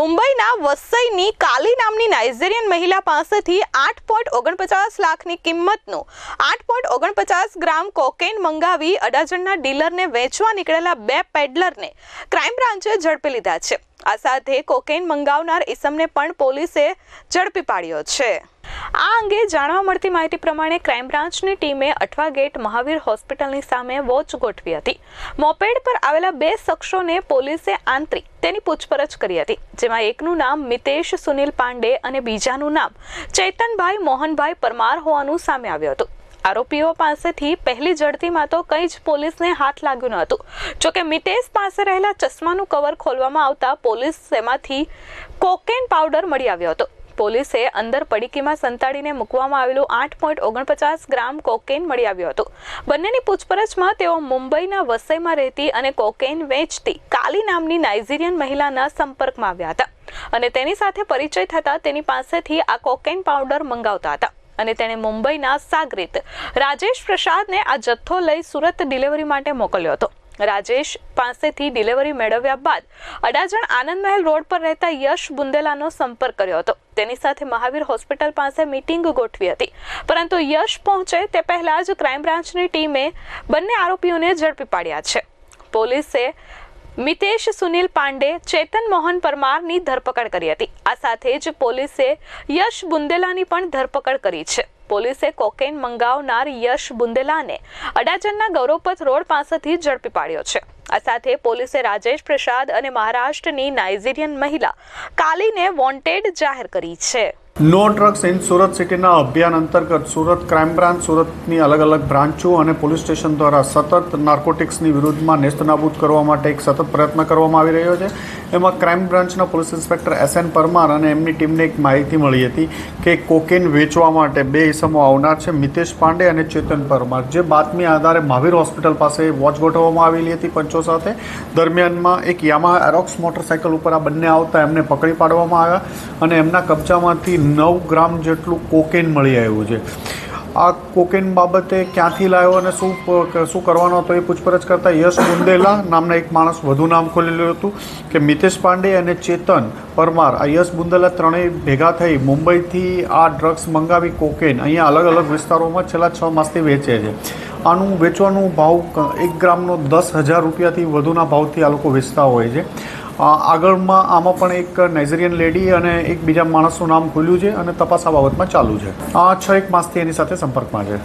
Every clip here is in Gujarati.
મુંબઈના વસઈની કાલી નામની નાઇઝેરિયન મહિલા પાસેથી આઠ પોઈન્ટ ઓગણપચાસ લાખની કિંમતનું આઠ પોઈન્ટ ઓગણપચાસ ગ્રામ કોકેન મંગાવી અડાજણના ડીલરને વેચવા નીકળેલા બે પેડલરને ક્રાઇમ બ્રાન્ચે ઝડપી લીધા છે. આ સાથે કોકેન મંગાવનાર ઇસમને પણ પોલીસે ઝડપી પાડ્યો છે. આ અંગે જાણવા મળતી માહિતી પ્રમાણે ક્રાઇમ બ્રાન્ચની ટીમે અઠવા ગેટ મહાવીર હોસ્પિટલની સામે વોચ ગોઠવી હતી. મોપેડ પર આવેલા બે શખ્સોને પોલીસે આંતરી તેની પૂછપરછ કરી હતી, જેમાં એકનું નામ મિતેશ સુનિલ પાંડે અને બીજાનું નામ ચૈતનભાઈ મોહનભાઈ પરમાર હોવાનું સામે આવ્યું હતું. આરોપીઓ પાસેથી પહેલી ઝડતીમાં તો કંઈ જ પોલીસને હાથ લાગ્યું ન હતું. જોકે મિતેશ પાસે રહેલા ચશ્માનું કવર ખોલવામાં આવતા પોલીસ તેમાંથી કોકેન પાવડર મળી આવ્યો હતો. પોલીસે અંદર પડીકીમાં સંતાડીને મૂકવામાં આવેલું આઠ પોઈન્ટ ઓગણપચાસ ગ્રામ કોકેન મળી આવ્યું હતું. બંનેની પૂછપરછમાં તેઓ મુંબઈના વસઈમાં રહેતી અને કોકેન વેચતી કાલી નામની નાઇજીરિયન મહિલાના સંપર્કમાં આવ્યા હતા. અને તેની સાથે પરિચય થતા તેની પાસેથી આ કોકેન પાવડર મંગાવતા હતા. અને તેણે મુંબઈના સાગરીત રાજેશ પ્રસાદને આ જથ્થો લઈ સુરત ડિલિવરી માટે મોકલ્યો હતો. રાજેશ પાસેથી ડિલિવરી મેળવ્યા બાદ અડાજણ આનંદ મહેલ રોડ પર રહેતા યશ બુંદેલાનો સંપર્ક કર્યો હતો. તેની સાથે મહાવીર હોસ્પિટલ પાસે મીટિંગ ગોઠવી હતી. પરંતુ યશ પહોંચે તે પહેલા જ ક્રાઇમ બ્રાન્ચની ટીમે બંને આરોપીઓને ઝડપી પાડ્યા છે. પોલીસે મિતેશ સુનિલ પાંડે, ચેતન મોહન પરમારની ધરપકડ કરી હતી. આ સાથે જ પોલીસે યશ બુંદેલાની પણ ધરપકડ કરી છે. પોલીસે કોકેન મંગાવનાર યશ બુંદેલાને અડાજણના ગૌરવપથ રોડ પાસેથી ઝડપી પાડ્યો છે. આ સાથે પોલીસે રાજેશ પ્રસાદ અને મહારાષ્ટ્રની નાઇજીરિયન મહિલા કાલીને વોન્ટેડ જાહેર કરી છે. નો ડ્રગ્સ ઇન સુરત સિટીના અભિયાન અંતર્ગત સુરત ક્રાઇમ બ્રાન્ચ, સુરતની અલગ અલગ બ્રાન્ચો અને પોલીસ સ્ટેશન દ્વારા સતત નાર્કોટિક્સની વિરુદ્ધમાં નેસ્તનાબૂદ કરવા માટે એક સતત પ્રયત્ન કરવામાં આવી રહ્યો છે. એમાં ક્રાઇમ બ્રાન્ચના police inspector S N Parmar અને એમની ટીમને એક માહિતી મળી હતી કે કોકેન વેચવા માટે બે ઇસમો આવનાર છે, મિતેશ પાંડે અને ચેતન પરમાર. જે બાતમી આધારે મહાવીર હોસ્પિટલ પાસે વોચ ગોઠવવામાં આવેલી હતી પંચો સાથે. દરમિયાનમાં એક યામા એરોક્સ મોટરસાઇકલ ઉપર આ બંને આવતા એમને પકડી પાડવામાં આવ્યા અને એમના કબજામાંથી નવ ગ્રામ જેટલું કોકેન મળી આવ્યું છે. આ કોકેન બાબતે ક્યાંથી લાવ્યો અને શું શું કરવાનો હતો એ પૂછપરછ કરતાં યશ બુંદેલા નામના એક માણસ વધુ નામ ખોલેલું હતું કે મિતેશ પાંડે અને ચેતન પરમાર. આ યશ બુંદેલા ત્રણેય ભેગા થઈ મુંબઈથી આ ડ્રગ્સ મંગાવી કોકેન. અહીંયા અલગ અલગ વિસ્તારોમાં છેલ્લા છ માસથી વેચે છે. આનું વેચવાનું ભાવ એક ગ્રામનો દસ હજાર રૂપિયાથી વધુના ભાવથી આ લોકો વેચતા હોય છે. આગળમાં આમાં પણ એક નાઇઝેરિયન લેડી અને એક બીજા માણસનું નામ ખુલ્યું છે અને તપાસ આ બાબતમાં ચાલુ છે. આ છ એક માસથી એની સાથે સંપર્કમાં છે.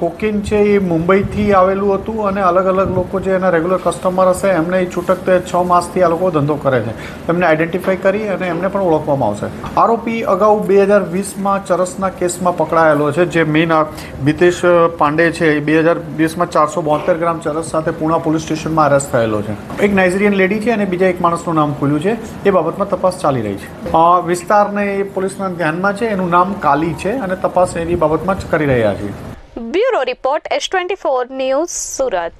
કોકેન છે એ મુંબઈથી આવેલું હતું અને અલગ અલગ લોકો જે એના રેગ્યુલર કસ્ટમર હશે એમને એ છૂટક તે છ માસથી આ લોકો ધંધો કરે છે. એમને આઈડેન્ટિફાઈ કરી અને એમને પણ ઓળખવામાં આવશે. આરોપી અગાઉ બે હજાર વીસમાં ચરસના કેસમાં પકડાયેલો છે જે મેઇન મિતેશ પાંડે છે એ બે હજાર વીસમાં ચારસો બોતેર ગ્રામ ચરસ સાથે પૂણા પોલીસ સ્ટેશનમાં અરેસ્ટ થયેલો છે. એક નાઇઝેરિયન લેડી છે અને બીજા એક માણસનું નામ ખુલ્યું છે. એ બાબતમાં તપાસ ચાલી રહી છે. વિસ્તારને એ પોલીસના ધ્યાનમાં છે. એનું નામ કાલી છે અને તપાસ એની બાબતમાં જ કરી રહ્યા છે. Bureau report, S twenty four news Surat.